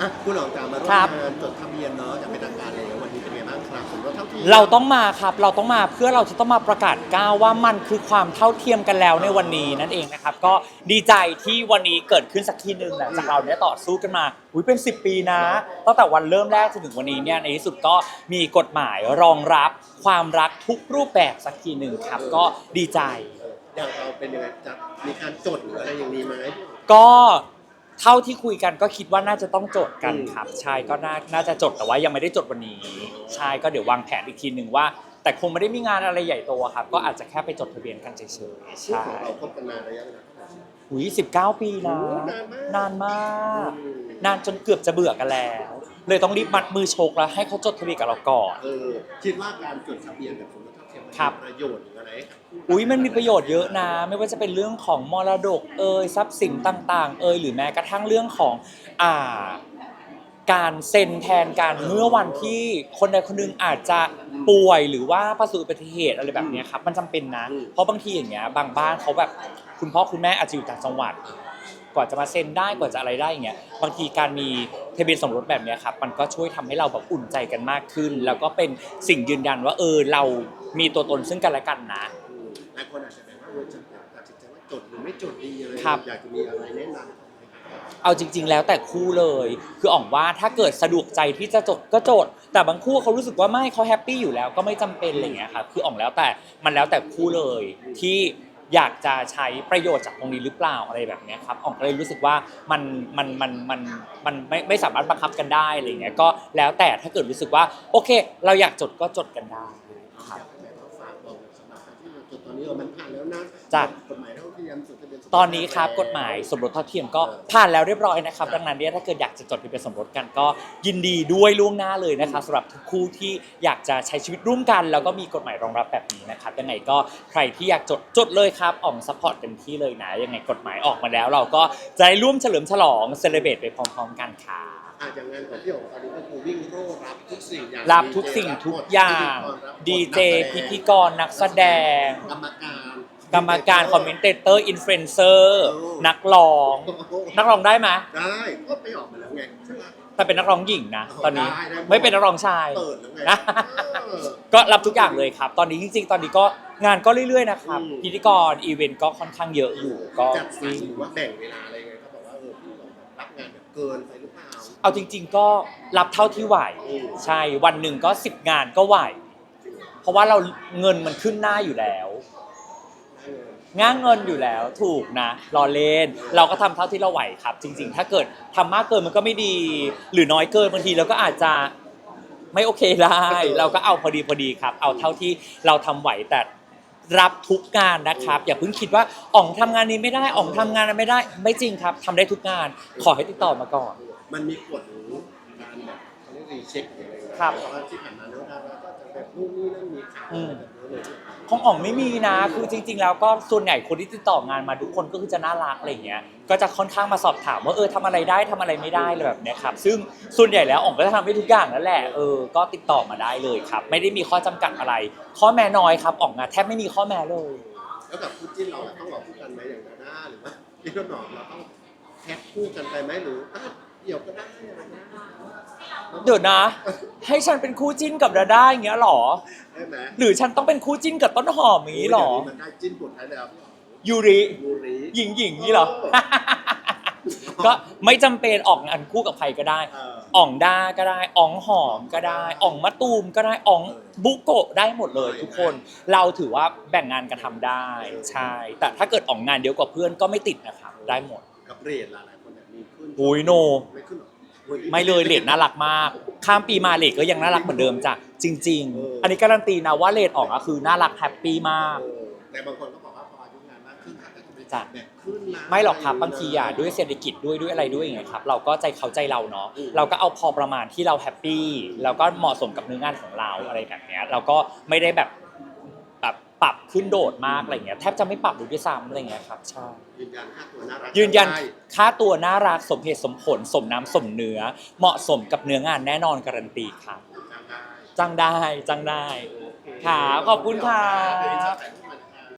อะคุณหลองจามาร่วมครับ งานจดทะเบียนเนาะจะเป็นทางการแล้ววันนี้เป็นไงบ้างครับสมรสเท่าเทียมเราต้องมาครับ เราต้องมาเพื่อเราจะต้องมาประกาศก้าวว่ามันคือความเท่าเทียมกันแล้วในวันนี้นั่นเองนะครับ ก็ดีใจที่วันนี้เกิดขึ้นสักทีหนึ่งหลังจากเราเนี่ยต่อสู้กันมาอุ้ยเป็น 10 ปีนะ ตั้งแต่วันเริ่มแรกจนถึงวันนี้เนี่ยในที่สุดก็มีกฎหมายรองรับความรักทุกรูปแบบสักทีหนึ่งครับ ก็ดีใจ อย่างเราเป็นยังไงจะมีการจดหรืออะไรอย่างนี้ไหมก็ เท่าที่คุยกันก็คิดว่าน่าจะต้องจดกันอืมครับใช่ก็น่าน่าจะจดแต่ว่ายังไม่ได้จดวันนี้ใช่ก็เดี๋ยววางแผนอีกทีหนึ่งว่า แต่คงไม่ได้มีงานอะไรใหญ่โตครับ ก็อาจจะแค่ไปจดทะเบียนกันเฉยๆคู่ใช่ของเราคบกันนานระยะเวลาเท่าไหร่หุยสิบเก้าปีนะ โอ้นานมากนานมาก อืม นานจนเกือบจะเบื่อกันแล้ว เลยต้องรีบมัดมือชกแล้วให้เขาจดทะเบียนกับเราก่อน เออคิดว่าการจดทะเบียนแบบสมรส เท่าเทียมมันครับมีประโยชน์หรืออะไรอุ้ยมันมีประโยชน์เยอะนะ ไม่ว่าจะเป็นเรื่องของมรดกเอ่ยทรัพย์สินต่างๆ เอ่ยหรือแม้กระทั่งเรื่องของอ่าการเซ็นแทนการเมื่อวันที่คนใดคนหนึงอาจจะป่วยหรือว่าประสบอุบัติเหตุอะไรแบบเนี้ยครับมันจำเป็นนะ เพราะบางทีอย่างเงี้ยบางบ้านเขาแบบคุณพ่อคุณแม่อาจจะอยู่ต่างจังหวัด กว่าจะมาเซ็นได้กว่าจะอะไรได้อย่างเงี้ยบางทีการมีทะเบียนสมรสแบบเนี้ยครับมันก็ช่วยทำให้เราแบบอุ่นใจกันมากขึ้น แล้วก็เป็นสิ่งยืนยันว่าเออเรา มีตัวตนซึ่งกันและกันนะอืมหลายคนอาจจะแบบว่าเออจะตัดสินใจว่าจดหรือไม่จดดีอะไรครับ อยากจะมีอะไรแนะนำ เอาจริง ๆ แล้วแต่คู่เลย คืออ่องว่าถ้าเกิดสะดวกใจที่จะจดก็จด แต่บางคู่เขารู้สึกว่าไม่เขาแฮปปี้อยู่แล้วก็ไม่จำเป็นอะไรอย่างเงี้ยครับคืออ่องแล้วแต่มันแล้วแต่คู่เลย ที่อยากจะใช้ประโยชน์จากตรงนี้หรือเปล่าอะไรแบบเนี้ยครับอ่องก็เลยรู้สึกว่ามันมันมันมันมันไม่ไม่สามารถบังคับกันได้อะไรอย่างเงี้ยก็แล้วแต่ถ้าเกิดรู้สึกว่าโอเค เราอยากจดก็จดกันได้ครับ ตอนนี้เออมันผ่านแล้วนะจ้ะ กฎหมายเท่าเทียมจดทะเบียนสมสตอนนี้ครับกฎหมายสมรสเท่าเทียมก็ผ่านแล้วเรียบร้อยนะครับ ดังนั้นเนี่ยถ้าเกิดอยากจะจดทะเบียนสมรสกันก็ยินดีด้วยล่วงหน้าเลยนะครับสำหรับทุกคู่ที่อยากจะใช้ชีวิตร่วมกัน แล้วก็มีกฎหมายรองรับแบบนี้นะครับยังไงก็ใครที่อยากจดจดเลยครับอ่องซัพพอร์ตเต็มที่เลยนะยังไงกฎหมายออกมาแล้ว เราก็จะได้ร่วมเฉลิมฉลองเซเลบรตไปพร้อมๆกันค่ะ อะอย่างงานของพี่อ๋องตอนนี้ก็คือวิ่งโร่รับทุกสิ่งอย่างรับทุกสิ่งทุกอย่าง ดีเจพิธีกรนักแสดง กรรมการ กรรมการคอมเมนเตเตอร์อินฟลูเอนเซอร์โอ้ นักร้องโอ้โหนักร้องได้ไหมได้ก็ไปออกมาแล้วไงใช่ไหม แต่เป็นนักร้องหญิงนะตอนนี้ได้ได้หมด ไม่เป็นนักร้องชาย เปิดแล้วไงนะ เออ ก็รับทุกอย่างเลยครับ ตอนนี้จริงๆ ตอนนี้ก็งานก็เรื่อยๆนะครับ อืม พิธีกรอีเวนต์ก็ค่อนข้างเยอะอยู่ก็จัดสรรหรือว่าแบ่งเวลาอะไรไงเขาบอกว่าเออพี่อ๋องรับงานแบบเกินไปหรือเปล่า เอาจริง ๆ ก็รับเท่าที่ไหว ใช่วันหนึ่งก็10งานก็ไหว เพราะว่าเราเงินมันขึ้นหน้าอยู่แล้วง่างเงินอยู่แล้วถูกนะรอเล่นเราก็ทำเท่าที่เราไหวครับ จริง ๆ ถ้าเกิดทำมากเกินมันก็ไม่ดี หรือน้อยเกินบางทีเราก็อาจจะไม่โอเคได้เราก็เอาพอดีพอดีครับ เอาเท่าที่เราทำไหวแต่รับทุกงานนะครับ อย่าเพิ่งคิดว่าอ่องทำงานนี้ไม่ได้อ่องทำงานนั้นไม่ได้ ไม่จริงครับทำได้ทุกงาน ขอให้ติดต่อมาก่อน มันมีกฎหรือการแบบเขาเรียกรีเช็คอะไรอย่างเงี้ยครับเพราะว่าที่ผ่านมาแล้วดาราก็จะแบบนู่นนี่นั่นมีข่าวอะไรแบบนี้เลยของอ่องไม่มีนะ คือจริง ๆ แล้วก็ส่วนใหญ่คนที่ติดต่องานมาทุกคนก็คือจะน่ารักอะไรอย่างเงี้ย ก็จะค่อนข้างมาสอบถามว่าเออทำอะไรได้ทำอะไรไม่ได้อะไรแบบเนี้ยครับ ซึ่งส่วนใหญ่แล้วอ่องก็จะทำได้ทุกอย่างนั่นแหละ เออ ก็ติดต่อมาได้เลยครับ ไม่ได้มีข้อจำกัดอะไร ข้อแม้น้อยครับอ่องอะแทบไม่มีข้อแม้เลย แล้วกับคู่จิ้นเราอะต้องออกคู่กันไหมอย่างดาด้าหรือว่าพี่ต้นหอมเราต้องแพ็คคู่กันไปไหมหรืออะ เดี่ยวก็ได้อะไรเงี้ยเดี๋ยวนะ ให้ฉันเป็นคู่จิ้นกับดาด้าอย่างเงี้ยหรอ ได้ไหมหรือฉันต้องเป็นคู่จิ้นกับต้นหอมอย่างงี้หรอโยเดี๋ยวนี้มันได้จิ้นบุตรท้ายแล้วพี่อ๋องยูริ ยูริ หญิงหญิงๆนี่หรอก็ไม่จำเป็นออกงานคู่กับใครก็ได้ เออ อ่องด้าก็ได้ อ่องหอมก็ได้ อ่องมะตูมก็ได้ อ่องบุโกะได้หมดเลยทุกคน เราถือว่าแบ่งงานกันทำได้ ใช่ แต่ถ้าเกิดอ่องงานเดียวกว่าเพื่อนก็ไม่ติดนะครับ ได้หมด กับเรทหลายๆคนแบบมีขึ้น โอ้ยโน ไม่ขึ้นหรอโอ้ย ไม่เลยเลดน่ารักมาก ข้ามปีมาเลดก็ยังน่ารักเหมือนเดิมจ้ะจริง เออ ๆ อันนี้การันตีนะว่าเลดออกก็คือน่ารักแฮปปี้มากเออแต่บางคนก็บอกว่าพออายุงานมากขึ้นอาจจะไปจ้ะ แบบขึ้นนะ ไม่หรอกครับบางทีอะด้วยเศรษฐกิจด้วยด้วยอะไรด้วยอย่างเงี้ยครับเราก็ใจเขาใจเราเนาะอืม เราก็เอาพอประมาณที่เราแฮปปี้แล้วก็เหมาะสมกับเนื้องานของเราอะไรแบบเนี้ยเราก็ไม่ได้แบบแบบ ปรับขึ้นโดดมากอะไรเงี้ยแทบจะไม่ปรับเลยด้วยซ้ำอะไรเงี้ยครับใช่ยืนยันค่าตัวน่ารักยืนยันได้ค่าตัวน่ารักสมเหตุสมผล สมน้ำสมเนื้อ เหมาะสมกับเนื้องานแน่นอนการันตีครับจ้างได้จ้างได้จ้างได้โอเคค่ะขอบคุณครับ